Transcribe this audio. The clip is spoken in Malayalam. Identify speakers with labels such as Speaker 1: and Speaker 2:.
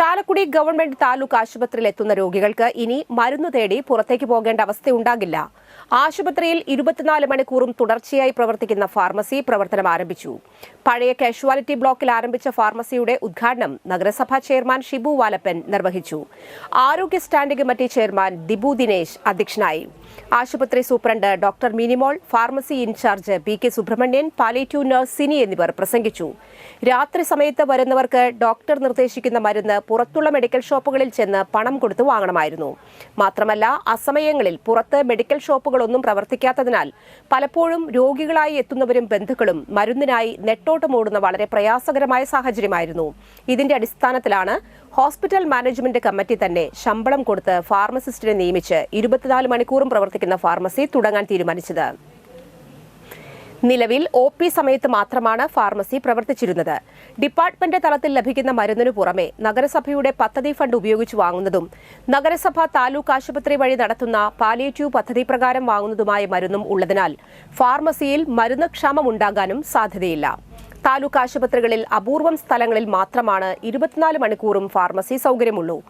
Speaker 1: ചാലക്കുടി ഗവൺമെന്റ് താലൂക്ക് ആശുപത്രിയിൽ എത്തുന്ന രോഗികൾക്ക് ഇനി മരുന്ന് തേടി പുറത്തേക്ക് പോകേണ്ട അവസ്ഥയുണ്ടാകില്ല. ആശുപത്രിയിൽ ഇരുപത്തിനാല് മണിക്കൂറും തുടർച്ചയായി പ്രവർത്തിക്കുന്ന ഫാർമസി പ്രവർത്തനം ആരംഭിച്ചു. പഴയ കാഷ്വാലിറ്റി ബ്ലോക്കിൽ ആരംഭിച്ച ഫാർമസിയുടെ ഉദ്ഘാടനം നഗരസഭാ ചെയർമാൻ ഷിബു വാലപ്പൻ നിർവഹിച്ചു. ആരോഗ്യ standing committee chairman Dibu Dinesh അധ്യക്ഷനായി. ആശുപത്രി superintendent doctor Minimol pharmacy in charge P K Subramanian palliative nurse Sini എന്നിവർ പ്രസംഗിച്ചു. രാത്രി സമയത്ത് വരുന്നവർക്ക് ഡോക്ടർ നിർദ്ദേശിക്കുന്ന മരുന്ന് പുറത്തുള്ള മെഡിക്കൽ ഷോപ്പുകളിൽ ചെന്ന് പണം കൊടുത്ത് വാങ്ങണമായിരുന്നു. മാത്രമല്ല അസമയങ്ങളിൽ പുറത്ത് മെഡിക്കൽ ഷോപ്പുകളൊന്നും പ്രവർത്തിക്കാത്തതിനാൽ പലപ്പോഴും രോഗികളായി എത്തുന്നവരും ബന്ധുക്കളും മരുന്നിനായി നെട്ടോട്ടമോടുന്ന വളരെ പ്രയാസകരമായ സാഹചര്യമായിരുന്നു. ഇതിന്റെ അടിസ്ഥാനത്തിലാണ് ഹോസ്പിറ്റൽ മാനേജ്മെന്റ് കമ്മിറ്റി തന്നെ ശമ്പളം കൊടുത്ത് ഫാർമസിസ്റ്റിനെ നിയമിച്ച് ഇരുപത്തിനാല് മണിക്കൂറും പ്രവർത്തിക്കുന്ന ഫാർമസി തുടങ്ങാൻ തീരുമാനിച്ചത്. നിലവിൽ ഒ പി സമയത്ത് മാത്രമാണ് ഫാർമസി പ്രവർത്തിച്ചിരുന്നത്. ഡിപ്പാർട്ട്മെന്റ് തലത്തിൽ ലഭിക്കുന്ന മരുന്നിനു പുറമെ നഗരസഭയുടെ പദ്ധതി ഫണ്ട് ഉപയോഗിച്ച് വാങ്ങുന്നതും നഗരസഭ താലൂക്ക് ആശുപത്രി വഴി നടത്തുന്ന പാലിയേറ്റീവ് പദ്ധതി പ്രകാരം വാങ്ങുന്നതുമായ മരുന്നും ഉള്ളതിനാൽ ഫാർമസിയിൽ മരുന്ന് ക്ഷാമമുണ്ടാകാനും സാധ്യതയില്ല. താലൂക്ക് ആശുപത്രികളിൽ അപൂർവം സ്ഥലങ്ങളിൽ മാത്രമാണ് ഇരുപത്തിനാല് മണിക്കൂറും ഫാർമസി സൗകര്യമുള്ളൂ.